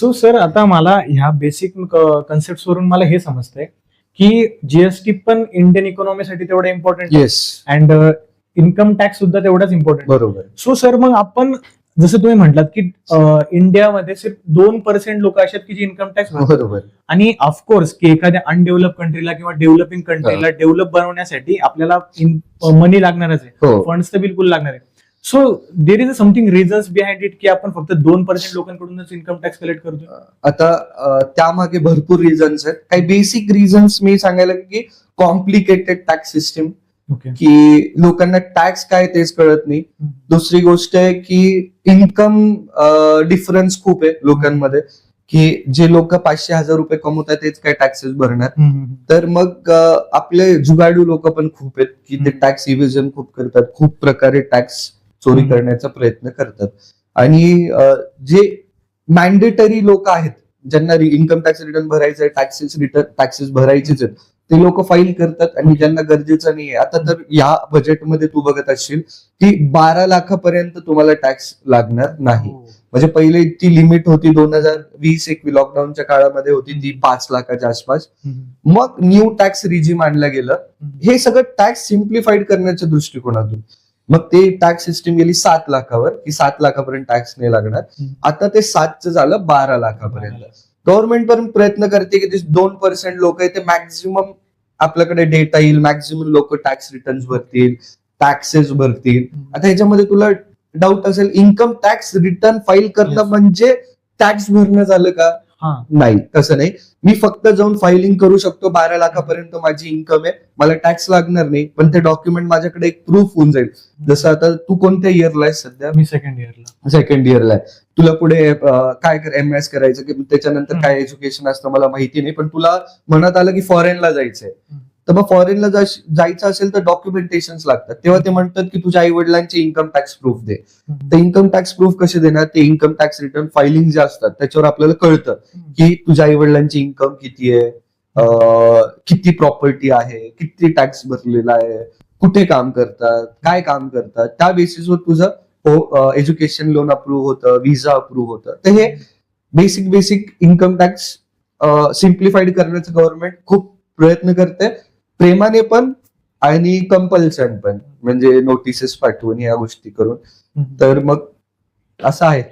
So sir आता मला ह्या बेसिक कन्सेप्ट वरून मला हे समजतंय की जीएसटी पण इंडियन इकॉनॉमीसाठी तेवढं important yes and income tax सुद्धा तेवढाच इम्पॉर्टंट बरोबर. सो सर मग आपण जसं तुम्ही म्हटलात की इंडियामध्ये सिर्फ दोन पर्सेंट लोक असे आहेत की जे इन्कम टॅक्स बरोबर. आणि ऑफकोर्स की एखाद्या अनडेव्हलप कंट्रीला किंवा डेव्हलपिंग कंट्रीला डेव्हलप बनवण्यासाठी आपल्याला मनी लागणारच आहे. हो. फंड्स तर बिलकुल लागणार आहे so there is something reasons behind it की आपण फक्त दोन पर्सेंट लोकांकडूनच इन्कम टॅक्स कलेक्ट करतो आता अ, त्यामागे भरपूर रिझन्स आहेत. काही बेसिक रिझन्स मी सांगायला की कॉम्प्लिकेटेड टॅक्स सिस्टीम ओके की लोकांना टॅक्स काय तेच कळत नाही. दुसरी गोष्ट आहे की इन्कम डिफरन्स खूप आहे लोकांमध्ये. की जे लोक पाचशे हजार रुपये कमवतात तेच काय टॅक्सेस भरणार. तर मग अ, आपले जुगाडू लोक पण खूप आहेत की ते हम्म. टॅक्स इव्हिजन खूप करतात. खूप प्रकारे टॅक्स चोरी. करण्याचा प्रयत्न करतात. आणि जे मॅन्डेटरी लोक आहेत ज्यांना इन्कम टॅक्स रिटर्न भरायचं आहे टॅक्सेस रिटर्न टॅक्सेस भरायचेच आहेत ते लोक फाईल करतात आणि ज्यांना गरजेचं नाहीये. आता तर या बजेटमध्ये तू बघत असशील की बारा लाखापर्यंत तुम्हाला टॅक्स लागणार नाही. म्हणजे पहिले ती लिमिट होती दोन हजार वीस एक लॉकडाऊनच्या काळामध्ये होती ती पाच लाखाच्या आसपास. मग न्यू टॅक्स रिजिम आणलं गेलं. हे सगळं टॅक्स सिम्प्लिफाईड करण्याच्या दृष्टिकोनातून. मग ते टॅक्स सिस्टीम गेली सात लाखावर की सात लाखापर्यंत टॅक्स नाही लागणार. आता ते सातचं झालं बारा लाखापर्यंत. गव्हर्नमेंट पण प्रयत्न करते की ते दोन पर्सेंट लोक आहे ते मॅक्झिमम आपल्याकडे डेटा येईल मॅक्झिमम लोक टॅक्स रिटर्न भरतील टॅक्सेस भरतील. आता ह्याच्यामध्ये तुला डाऊट असेल इन्कम टॅक्स रिटर्न फाईल करणं. म्हणजे टॅक्स भरणं झालं का? नाही तसं नाही. मी फक्त जाऊन फायलिंग करू शकतो बारा लाखापर्यंत माझी इन्कम आहे. मला टॅक्स लागणार नाही पण ते डॉक्युमेंट माझ्याकडे एक प्रूफ होऊन जाईल. जसं आता तू कोणत्या इयरला आहेस सध्या? मी सेकंड इयरला सेकंड इयरला आहे. तुला पुढे काय कर एम एस करायचं की त्याच्यानंतर. काय एज्युकेशन असतं मला माहिती नाही पण तुला मनात आलं की फॉरेनला जायचंय. तर मग फॉरेनला जायचं असेल तर डॉक्युमेंटेशन लागतात. तेव्हा ते म्हणतात की तुझ्या आई वडिलांचे इन्कम टॅक्स प्रूफ दे ते इन्कम टॅक्स प्रूफ कसे देणार? ते इन्कम टॅक्स रिटर्न फायलिंग जे असतात त्याच्यावर आपल्याला कळतं की तुझ्या आई वडिलांची इन्कम किती आहे किती प्रॉपर्टी आहे किती टॅक्स भरलेला आहे कुठे काम करतात काय काम करतात? त्या बेसिसवर तुझं एज्युकेशन लोन अप्रूव्ह होतं विजा अप्रूव्ह होतं. तर हे basic basic income tax simplified करण्याचं गव्हर्नमेंट खूप प्रयत्न करते. प्रेमाने पण आणि कंपल्सन पण म्हणजे नोटिसेस पाठवून या गोष्टी करून. तर मग असं आहे.